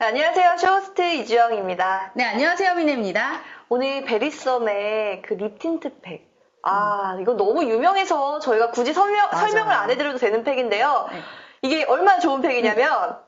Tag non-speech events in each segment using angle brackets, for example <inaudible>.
네, 안녕하세요. 쇼호스트 이주영입니다. 네, 안녕하세요. 미네입니다. 오늘 베리썸의 그 립 틴트 팩. 아, 이거 너무 유명해서 저희가 굳이 설명, 음. 맞아요. 설명을 안 해드려도 되는 팩인데요. 네. 이게 얼마나 좋은 팩이냐면,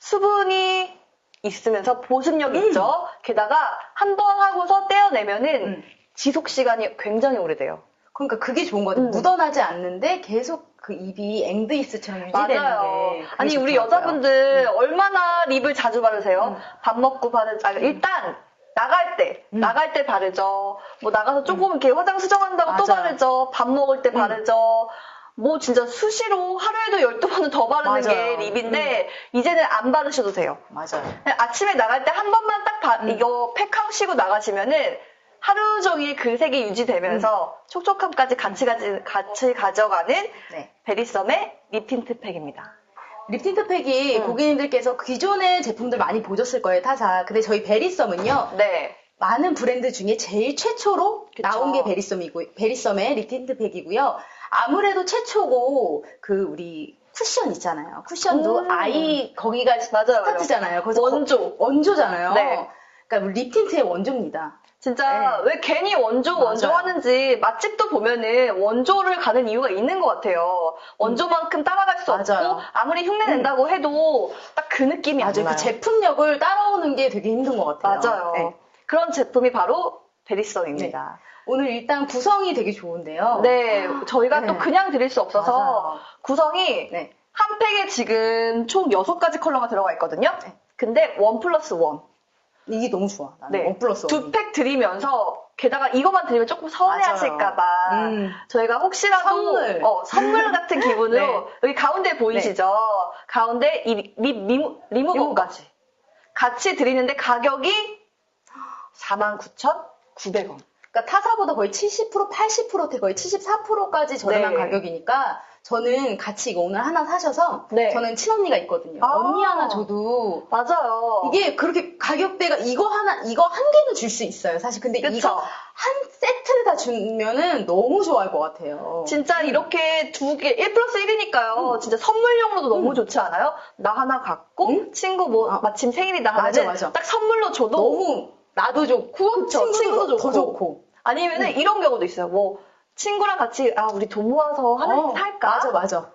수분이 있으면서 보습력 음. 있죠? 게다가 한 번 하고서 떼어내면은 음. 지속 시간이 굉장히 오래돼요. 그러니까 그게 좋은 것 같아요. 음. 묻어나지 않는데 계속 그 입이 앵드이스처럼 유지되는 맞아요. 게. 아니 우리 좋더라고요. 여자분들 얼마나 립을 자주 바르세요? 음. 밥 먹고 바르죠. 아, 일단 나갈 때 음. 나갈 때 바르죠. 뭐 나가서 조금 이렇게 화장 수정한다고 또 맞아요. 바르죠. 밥 먹을 때 음. 바르죠. 뭐 진짜 수시로 하루에도 12번은 더 바르는 맞아요. 음. 게 립인데 이제는 안 바르셔도 돼요. 맞아요. 아침에 나갈 때 한 번만 딱 바- 음. 이거 팩 하시고 나가시면은 하루 종일 그 색이 유지되면서 촉촉함까지 같이, 가지, 같이 가져가는 네. 베리썸의 립 틴트 팩입니다. 립 틴트 팩이 음. 고객님들께서 기존의 제품들 많이 보셨을 거예요, 타사. 근데 저희 베리썸은요, 네. 많은 브랜드 중에 제일 최초로 그쵸. 나온 게 베리썸이고, 베리썸의 립 틴트 팩이고요. 아무래도 최초고, 그, 우리, 쿠션 있잖아요. 쿠션도 음. 아이, 거기가 맞아요. 스타트잖아요. 그래서 원조. 거- 원조잖아요. 네. 그러니까 립 틴트의 원조입니다. 진짜 네. 왜 괜히 원조 맞아요. 원조 하는지 맛집도 보면은 원조를 가는 이유가 있는 것 같아요. 원조만큼 따라갈 수 음. 맞아요. 음. 없고 아무리 흉내 낸다고 해도 딱 그 느낌이 안 맞아요. 나요. 그 제품력을 따라오는 게 되게 힘든 것 같아요. 맞아요. 네. 그런 제품이 바로 베리썸입니다. 오늘 일단 구성이 되게 좋은데요. 네, 저희가 네. 또 그냥 드릴 수 없어서 맞아요. 구성이 네. 한 팩에 지금 총 6가지 컬러가 들어가 있거든요. 네. 근데 원 플러스 원. 이게 너무 좋아. 나는 네. 원 플러스 두 원이. 팩 드리면서 게다가 이것만 드리면 조금 서운해하실까봐 음. 저희가 혹시라도 선물. 어, 선물 같은 <laughs> 기분으로 네. 여기 가운데 보이시죠? 가운데 이립 리무, 리무버까지 같이 드리는데 가격이 49,900원. 그러니까 타사보다 거의 70% 80% 거의 74%까지 저렴한 네. 가격이니까 저는 같이 이거 오늘 하나 사셔서 네. 저는 친언니가 있거든요. 아. 언니 하나 줘도 맞아요. 이게 그렇게 가격대가 이거 하나 이거 한 개는 줄 수 있어요. 사실 근데 그쵸? 이거 한 세트를 다 주면은 너무 좋아할 것 같아요. 진짜 이렇게 두 개, 1 플러스 1이니까요. 진짜 선물용으로도 너무 음. 좋지 않아요? 나 하나 갖고, 음? 친구 뭐, 아. 마침 생일이다 맞아. 딱 선물로 줘도 너무 나도 좋고 친구도, 친구도 더 좋고. 좋고. 아니면은 음. 이런 경우도 있어요. 뭐, 친구랑 같이, 아, 우리 돈 모아서 하나 어, 살까? 맞아 맞아.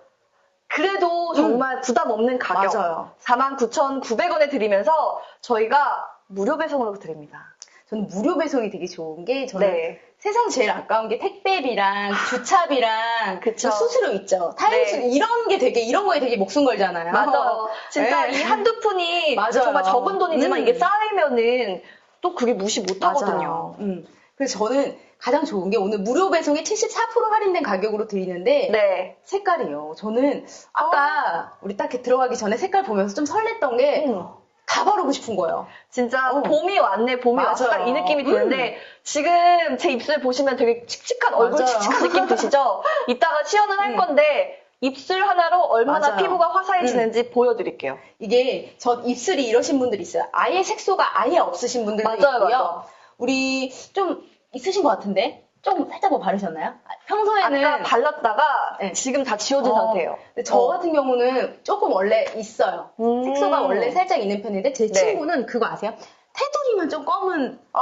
그래도 정말 부담 없는 가격. 맞아요. 49,900원에 드리면서 저희가 무료 배송으로 드립니다. 저는 무료 배송이 되게 좋은 게 저는 네. 세상 제일 아까운 게 택배비랑 주차비랑 그쵸. 그 수수료 있죠. 타임수 네. 이런 게 되게 이런 거에 되게 목숨 걸잖아요. 맞아요. <laughs> 진짜 네. 이 한두 푼이 맞아요. 정말 적은 돈이지만 음. 이게 쌓이면은 또 그게 무시 못 하거든요. 음. 그래서 저는 가장 좋은 게 오늘 무료 배송에 74% 할인된 가격으로 드리는데 네. 색깔이요. 저는 아까 우리 딱 들어가기 전에 색깔 보면서 좀 설렜던 게다 음. 바르고 싶은 거예요. 진짜 어. 봄이 왔네, 봄이. 왔어. 딱이 느낌이 드는데 지금 제 입술 보시면 되게 칙칙한 얼굴 맞아요. 칙칙한 느낌 드시죠? <laughs> 이따가 시연은 할 음. 건데 입술 하나로 얼마나 맞아요. 피부가 화사해지는지 보여드릴게요. 이게 저 입술이 이러신 분들 있어요. 아예 색소가 아예 없으신 분들도 맞아요, 있고요. 맞아요. 우리 좀 있으신 것 같은데 좀 살짝 뭐 바르셨나요? 아, 평소에는 아까 발랐다가 네. 지금 다 지워진 어, 상태예요. 근데 저 어. 같은 경우는 조금 원래 있어요. 음. 색소가 원래 살짝 있는 편인데 제 네. 친구는 그거 아세요? 테두리만 좀 검은 어,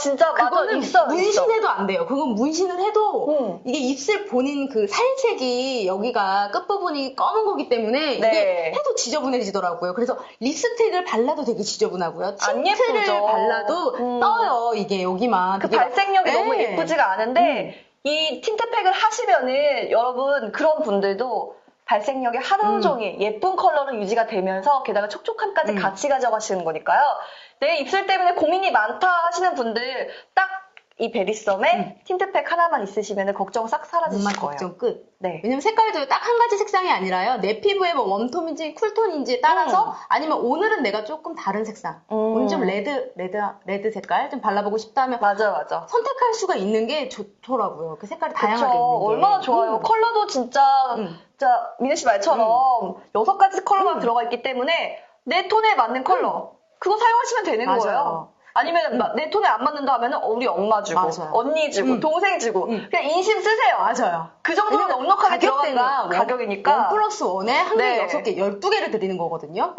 진짜 맞아 그거는. 있어. 문신해도 안 돼요. 그건 문신을 해도 음. 이게 입술 본인 그 살색이 여기가 끝부분이 검은 거기 때문에 이게 네. 해도 지저분해지더라고요. 그래서 립스틱을 발라도 되게 지저분하고요. 안 틴트를 예쁘죠. 발라도 음. 떠요. 이게 여기만. 그 되게 막- 발색력이 네. 너무 예쁘지가 않은데 이 틴트팩을 하시면은 여러분 그런 분들도 발색력이 하루 음. 종일 예쁜 컬러로 유지가 되면서 게다가 촉촉함까지 음. 같이 가져가시는 거니까요. 내 입술 때문에 고민이 많다 하시는 분들 딱 이 베리썸에 음. 틴트팩 하나만 있으시면 걱정 싹 사라지실 정말 거예요. 걱정 끝. 네. 왜냐면 색깔도 딱 한 가지 색상이 아니라요. 내 피부에 뭐 웜톤인지 쿨톤인지 따라서 음. 아니면 오늘은 내가 조금 다른 색상. 음. 오늘 좀 레드, 레드, 레드 색깔 좀 발라보고 싶다 하면 맞아 맞아. 선택할 수가 있는 게 좋더라고요. 그 색깔이 다양하게 그쵸. 있는 게. 얼마나 좋아요. 음. 컬러도 진짜, 음. 진짜, 미네 씨 말처럼 여섯 가지 컬러가 들어가 있기 때문에 내 톤에 맞는 컬러. 그거 사용하시면 되는 맞아요. 거예요. 아니면 마- 내 톤에 안 맞는다 하면 은 우리 엄마 주고, 맞아요. 언니 주고, 음. 동생 주고, 음. 그냥 인심 쓰세요. 맞아요. 그 정도면 넉넉하게 들어가는 원- 가격이니까. 원 플러스 원에 한 개, 네. 여섯 개, 열두 개를 드리는 거거든요.